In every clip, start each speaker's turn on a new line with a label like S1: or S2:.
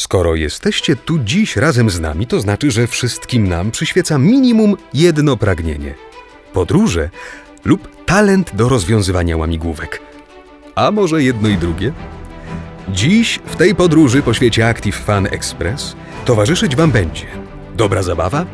S1: Skoro jesteście tu dziś razem z nami, to znaczy, że wszystkim nam przyświeca minimum jedno pragnienie: podróże lub talent do rozwiązywania łamigłówek. A może jedno i drugie? Dziś w tej podróży po świecie Active Fan Express towarzyszyć Wam będzie dobra zabawa,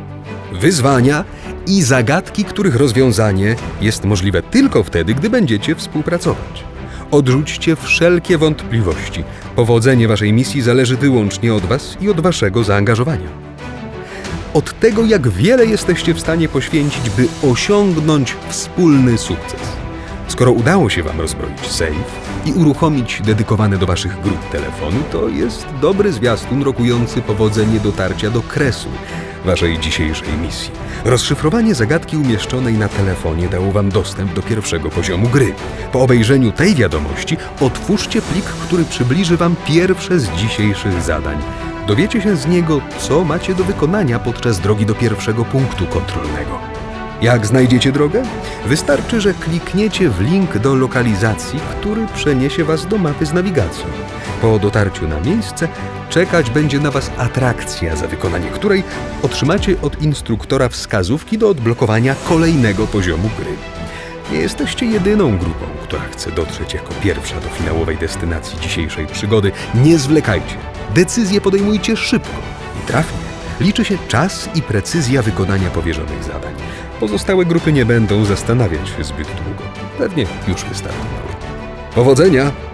S1: wyzwania i zagadki, których rozwiązanie jest możliwe tylko wtedy, gdy będziecie współpracować. Odrzućcie wszelkie wątpliwości. Powodzenie Waszej misji zależy wyłącznie od Was i od Waszego zaangażowania. Od tego, jak wiele jesteście w stanie poświęcić, by osiągnąć wspólny sukces. Skoro udało się Wam rozbroić safe i uruchomić dedykowane do Waszych grup telefony, to jest dobry zwiastun rokujący powodzenie dotarcia do kresu Waszej dzisiejszej misji. Rozszyfrowanie zagadki umieszczonej na telefonie dało Wam dostęp do pierwszego poziomu gry. Po obejrzeniu tej wiadomości otwórzcie plik, który przybliży Wam pierwsze z dzisiejszych zadań. Dowiecie się z niego, co macie do wykonania podczas drogi do pierwszego punktu kontrolnego. Jak znajdziecie drogę? Wystarczy, że klikniecie w link do lokalizacji, który przeniesie Was do mapy z nawigacją. Po dotarciu na miejsce czekać będzie na Was atrakcja, za wykonanie której otrzymacie od instruktora wskazówki do odblokowania kolejnego poziomu gry. Nie jesteście jedyną grupą, która chce dotrzeć jako pierwsza do finałowej destynacji dzisiejszej przygody. Nie zwlekajcie. Decyzje podejmujcie szybko i trafnie. Liczy się czas i precyzja wykonania powierzonych zadań. Pozostałe grupy nie będą zastanawiać się zbyt długo. Pewnie już wystartowały. Powodzenia!